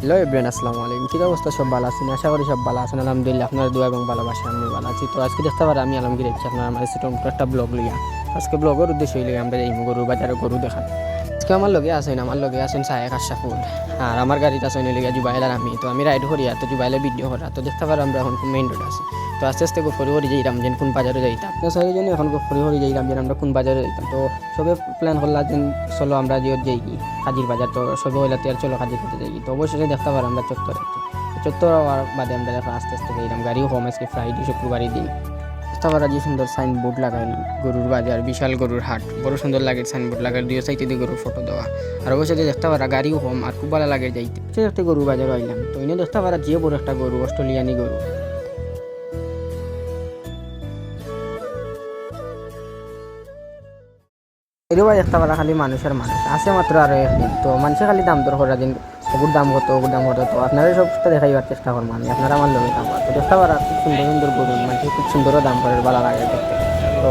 Hello everyone আসসালামু আলাইকুম। কী অবস্থা? সব ভালো আছেন? আশা করি সব ভালো আছেন। আলহামদুলিল্লাহ, আপনার দোয়া এবং ভালোবাসা আমি ভালো আছি। তো আজকে দেখতে পারি আমি আলমগীর আপনার আমার ছোটো একটা ব্লগ লিয়া। আজকে ব্লগের উদ্দেশ্য হইলে আমরা এই গরু বাজারে গরু দেখান। আজকে আমার লগে আছেন আমার লগে আছেন সাহেব আশাফুল আর আমার গাড়িতে আছেন লিগা জুবাইল আর আমি। তো আমি রাইড করি আর তো জুবাইলে ভিডিও করা তো দেখতে পারো আমরা এখন মেইন রোড আছি। তো আস্তে আস্তে গোফরি হরি যাইতাম যেন কোন বাজারে যাইতাম তো সেই জন্য এখন গোফরি হরি যাইতাম যেন আমরা কোন বাজারে যাইতাম তো সবে প্ল্যান করলাম যে চলো আমরা যে যাই কি হাজির বাজার তো সবে হইলা আর চলো হাজির করতে যাই তো অবশ্যই দেখতে পারো আমরা চত্বর চত্বর হওয়ার বাদে আমরা আস্তে আস্তে যাইলাম গাড়িও কম আজকে ফ্রাইডে শুক্রবারই দিন। রাস্তাবার যে সুন্দর সাইনবোর্ড লাগাইল গরুর বাজার, বিশাল গরুর হাট। বড় সুন্দর লাগে সাইনবোর্ড লাগাইল দুই সাইডে দিয়ে গরুর ফটো দেওয়া। আর অবশ্যই দেখতে পারা গাড়িও কম, আর খুব ভালো লাগে যাইতে। সে একটা গরু বাজার আইলাম তো এনে দেখতে পারা যে বড় একটা গরু, অস্ট্রেলিয়ানি গরু। এরও দেখতে পারা খালি মানুষের মানুষ। আছে মাত্র আরও একদিন। তো মানুষে খালি দাম দর করা দিন। ওগুর দাম কত, ওগুর দাম কত? তো আপনারা সবটা দেখাইবার চেষ্টা করব আমি আপনারা আমার লোকের দাম কত? দেখতে করার, খুব সুন্দর সুন্দর গরু মানে খুব সুন্দরও দাম করে ভালো লাগে দেখতে। তো